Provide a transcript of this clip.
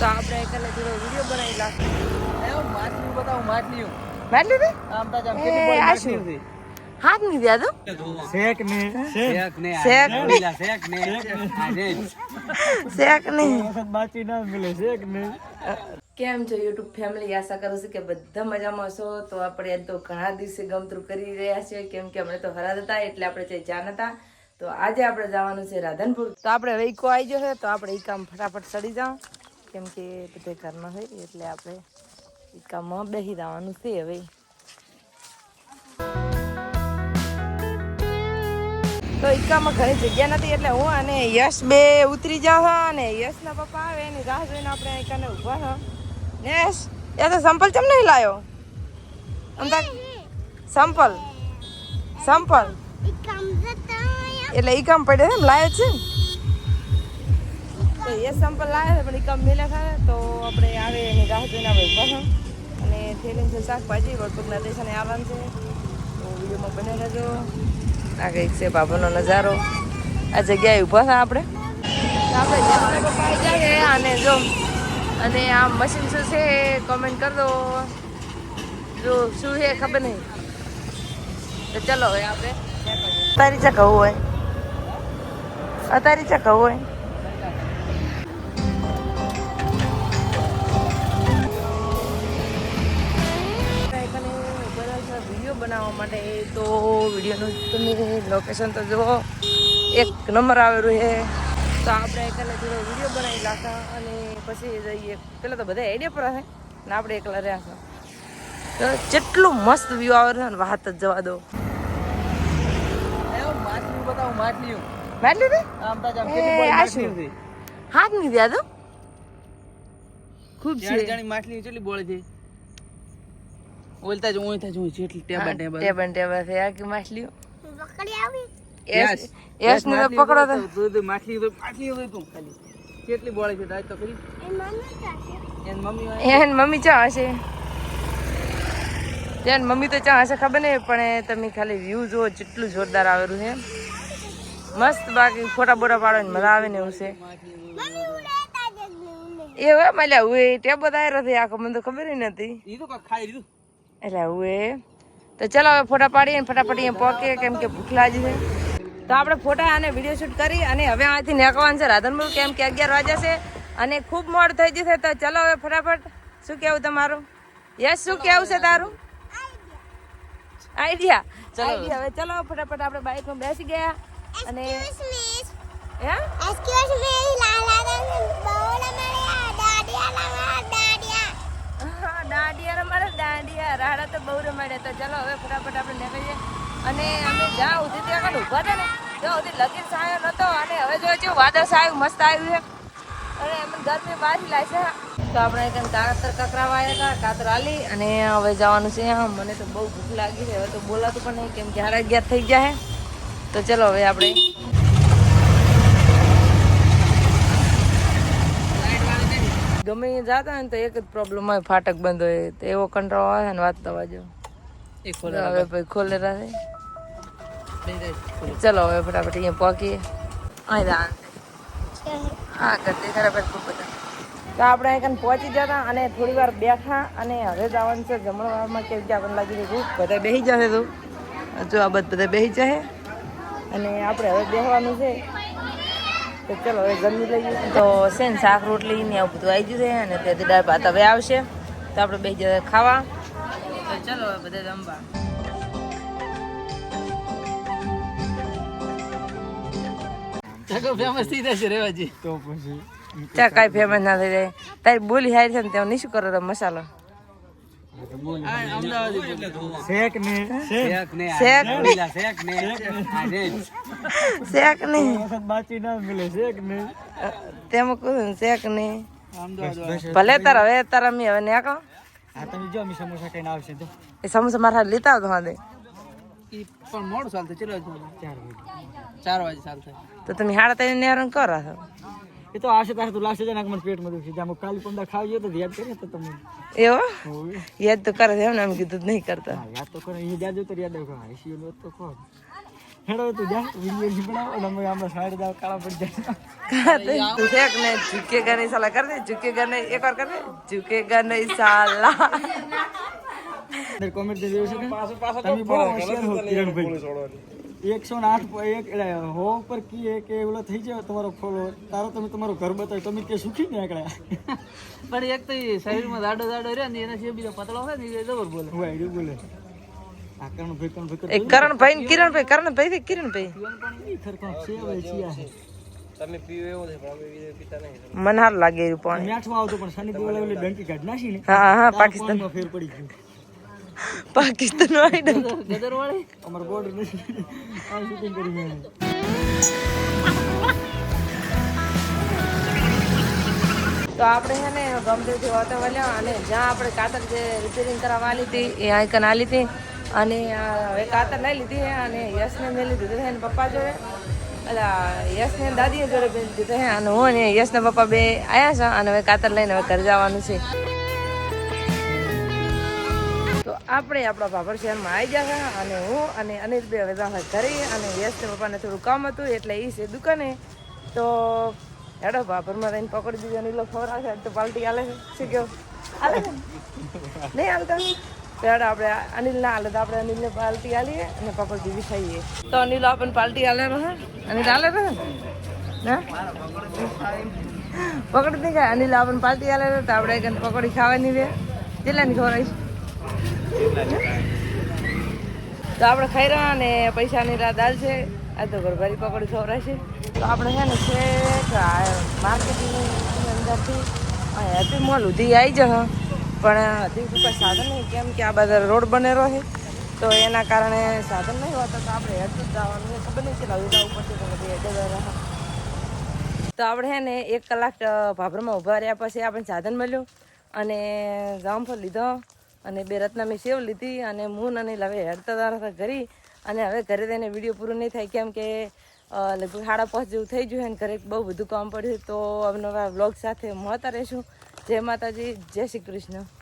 તો આપણે એકલે થોડો વીડિયો બનાવી લાગશે માટલી બતાવું માટલી માટલી દે આમ તો આમ એ, કેટલી આ માટલી શું? હતી. હાથ નહીં દે તો? શેક ને? શેક ને શેક ને. શેક ને. શેક ને. બાકી ના. મિલે શેક ને. કેમ છો યુટ્યુબ ફેમિલી? આશા કરું છું કે બધા મજામાં છો. તો આપણે તો ઘણા દિવસે ગમતરું કરી રહ્યા છીએ. કેમ કે અમે તો હરાદ હતા એટલે આપણે જે જાન હતા. તો આજે આપણે જવાનું છે રાધનપુર. તો આપણે વૈકો આવી આવી જશે તો આપણે એ કામ ફટાફટ ચડી જાઓ. કેમ કે બધે ઘરમાં હોય એટલે આપણે ઈકામમાં બેસી જવાનું છે હવે. તો ઈકામાં ઘણી જગ્યા નથી એટલે હું અને યશ બે ઉતરી જાવ અને યશના પપ્પા આવે એની રાહ જોઈને આપણે ઈકાને ઊભા હા. યશ એ તો સંપલ ચમ નહીં લાયો? અમદાવાદ સંપલ. સંપલ. એટલે ઈકામ પડે છે એમ લાયો છે? ને? તો એ સંપલ લાવે પણ ઈકામ મેલે ખાવે તો આપણે આવે એની રાહ જોઈને આપણે ઊભા અને થેલીને છે શાકભાજી વડપગના દેશાને આવવાનું છે તો વિડીયોમાં બને રહેજો. આ કંઈક છે બાબાનો નજારો. આ જગ્યાએ ઊભા હતા આપણે. આપણે પપ્પા અને જો, અને આ મશીન શું છે કોમેન્ટ કરી દો. જો શું છે ખબર નહીં. તો ચલો હવે આપણે. તારી ચા કહું હોય. અતારી ચા કહું હોય. બનાવવા માટે તો વિડીયોનું તમે લોકેશન તો જુઓ એક નંબર આવેલું છે. તો આપણે એકલા થોડો વીડિયો બનાવી લાગતા અને પછી જઈએ. પેલા તો બધા આઈડિયા પર હશે ને આપણે એકલા રહ્યા છો. તો જેટલું મસ્ત વ્યૂ આવે છે ને વાત જ જવા દો. માટલી બતાવું માટલી માટલી દે આમ તો આમ કેટલી બોળી માટલી હાથ નહીં દ્યા તો ખૂબ જાણી છે. જાણી માટલી કેટલી બોળી છે ઓલતા જ ઓલતા જ હોય જેટલી ટેબા ટેબા ટેબા ટેબા છે. આ કે માછલીઓ? યસ. યસ ને પકડો તો તો તું- તું માટલી હોય તું ખાલી. કેટલી બોળે છે તાજ તો ખરી. એન મમ્મી હોય. એન મમ્મી ચા હશે? એન મમ્મી તો ચા હશે ખબર નહીં પણ તમે ખાલી વ્યૂ જુઓ જેટલું જોરદાર આવેલું છે. મસ્ત બાકી ફોટા બોટા પાડવાની મજા આવે ને એવું છે. એ હવે મળ્યા હું એ ટેબો દાયર થઈ આખો મને તો ખબર નથી. ઈ તો ખાઈ લીધું. એટલે એ તો ચલો હવે ફોટા પાડીએ ફટાફટ અહીંયા પહોંચીએ કેમ કે ભૂખ લાગી છે. તો આપણે ફોટા અને વીડિયો શૂટ કરી અને હવે અહીંથી નીકળવાનું છે રાધનપુર કેમ કે અગિયાર વાગ્યા છે અને ખૂબ મોડ થઈ જશે તો ચલો હવે ફટાફટ શું કેવું તમારું? યસ શું કેવું છે તારું? આઈડિયા ચલો. હવે ચલો ફટાફટ આપણે બાઇકમાં બેસી ગયા અને હે? હા, દાંડિયા રમાડે દાંડિયા રાડા તો બહુ રમાડ્યા તો ચલો હવે ફટાફટ આપણે નીકળીએ અને અમે જ્યાં સુધી ત્યાં આગળ ઊભા હતા ને ત્યાં સુધી લગીર સાયો નતો અને હવે જો જો વાદળ સાયું મસ્ત આવ્યું છે. અને એમ ગરમી લાગે છે. તો આપણે એક કાતર કકરાવા આવ્યા હતા કાતર આલી અને હવે જવાનું છે હા, મને તો બહુ ભૂખ લાગી છે. હવે તો બોલાતું પણ નહીં કેમ કે હારા અગિયાર થઈ ગયા છે. તો ચલો હવે આપણે ગમે એ જતા હોય ને તો એક જ પ્રોબ્લેમ હોય ફાટક બંધ હોય. તો એવો કંટ્રોલ આવે ને વાત થવા જો હવે ભાઈ ખોલે. રહે ચલો હવે ફટાફટ અહીંયા પહોંચીએ. અહીં હા ખરાબ ખૂબ બધા. તો આપણે અહીં પહોંચી જતા અને થોડી વાર બેઠા અને હવે જવાનું છે જમણવારમાં કેમ કે આપણને લાગી રહ્યું બધા બેસી જશે તું. જો આ બધા બેસી જશે અને આપણે હવે બેસવાનું છે. તો ચલો હવે જમી લઈએ. તો છે ને શાક, રોટલી ને આવું બધું આવી જશે અને ત્યાંથી દાળ ભાત હવે આવશે. તો આપણે બે જશે ખાવા. તો ચલો હવે બધા જમવા. ફેમસ થઈ જશે રેવાજી તો પછી ચા કાંઈ ફેમસ ના થઈ જાય તારી બોલી હારી છે ને ત્યાં નહીં શું કરો મસાલો તેમાં તો ભલે તારા હવે તારા મી હવે નેકો આ તમે જો અમે સમોસા કઈ આવશે તો એ સમોસા મારા લેતા આવતો પણ મોડું ચાલતું ચલો ચાર વાગે ચાર વાગે ચાલશે તો તમે હાડા ત્રણ નેરણ કરો છો. એ તો આશે તારે તો લાસ્ટ ને મને પેટમાં દુખશે જ્યાં કાલી પંદર ખાવી તો યાદ કરીએ તો તમે એવો. યાદ તો કરે છે એમ ને એમ કીધું નહીં કરતા. યાદ તો કરે. એ યાદ તો યાદ રાખો. આઈસીયુ તો કોણ હેડો તું જા. વીડિયો બનાવો અને અમે આમાં સાઈડ દાવ કાળા પડી જાય. તું દેખ ને ઝુકેગા નહીં? સાલા કર દે. ઝુકેગા નહીં? એક વાર કર દે. ઝુકેગા નહીં સાલા. અંદર કોમેન્ટ કરી છે પાછો તમે બહુ હોશિયાર હો કિરણભાઈ એકસો ને આઠ એક એટલે હો ઉપર કી એક ઓલો થઈ જાય તમારો ફોલોવર તારો તમે તમારું ઘર બતાવ્યું તમે કે સુખી નીકળ્યા પણ એક તો શરીરમાં દાડો દાડો રહ્યો ને એના સિવાય બીજો પતળો હોય ને એ જબર બોલે. હું આઈડિયો બોલે. આ કરણ ભાઈ કરણ ભાઈ એક કરણભાઈ ને કિરણભાઈ કરણભાઈ થી કિરણભાઈ. મને સારું લાગે એવું પણ. મેઠમાં આવતો પણ શનિ દેવળે ઓલી ડંકી કાઢ નાખી ને હા હા પાકિસ્તાન. માં ફેર પડી ગયું. પાકિસ્તાન વાળી ગદર વાળી? અમાર બોર્ડર નથી આ શૂટિંગ કરી મેં તો આપણે છે ને ગમદેવથી ઓટો વળ્યા અને જ્યાં આપણે કાતર જે રિપેરિંગ કરાવવા હતી એ આઈકન આ લીધી અને હવે કાતર લઈ લીધી અને યશને મેં લીધું એના પપ્પા જોડે. એટલે યશને દાદીએ જોડે બેન દીધું અને હું અને યશના પપ્પા બે આવ્યા છે અને હવે કાતર લઈને હવે ઘર જવાનું છે. આપણે આપણા ભાભર શહેરમાં આવી ગયા હતા અને હું અને અનિલ બે હવે જાઉં ઘરે અને યશના પપ્પાને થોડું કામ હતું એટલે એ છે દુકાને. તો હેડો ભાભરમાં રહીને પકડી દીધો અનિલો ખબર છે. તો પાલટી હાલે છે. શું કહો? નહીં હાલતા? તો હેડો આપણે અનિલ ના હાલે તો આપણે અનિલને પાલટી આલીએ અને પકડ દીધી ખાઈએ. તો અનિલ આપણને પાલટી હાલે રહે અનિલ હાલે રહે ને? પકડી નહીં ખાય. અનિલ આપણને પાલટી હાલે તો આપણે પકોડી ખાવાની રહે કેટલાની ખવડાવીશ? તો આપણે ખાઈ રહ્યા અને પૈસાની દાલ છે. આ તો ઘરભરી પકોડી ખવડાવશે તો આપણે છે ને છે માર્કેટની અંદરથી હેપી મોલ સુધી આવી જશે પણ હજી કોઈ સાધન નહીં, કેમ કે આ બધા રોડ બનેલો છે. તો એના કારણે સાધન નહીં હોતા તો આપણે હેઠું જ જવાનું ખબર નહીં કેટલા ઊભા ઉપરથી તો બધી હેઠે. તો આપણે છે ને એક કલાક ભાભરમાં ઊભા રહ્યા પછી આપણે સાધન મળ્યું અને જામફળ લીધો. અને બે રત્નામી સેવ લીધી અને મૂન અને હવે હેડતા હતા ઘરે. અને હવે ઘરે તેને વીડિયો પૂરો નહીં થાય કેમ કે લગભગ સાડા પાંચ જેવું થઈ ગયું અને ઘરે બહુ બધું કામ પડ્યું તો અવનવા વ્લોગ સાથે મળતા રહીશું. જય માતાજી, જય શ્રી કૃષ્ણ.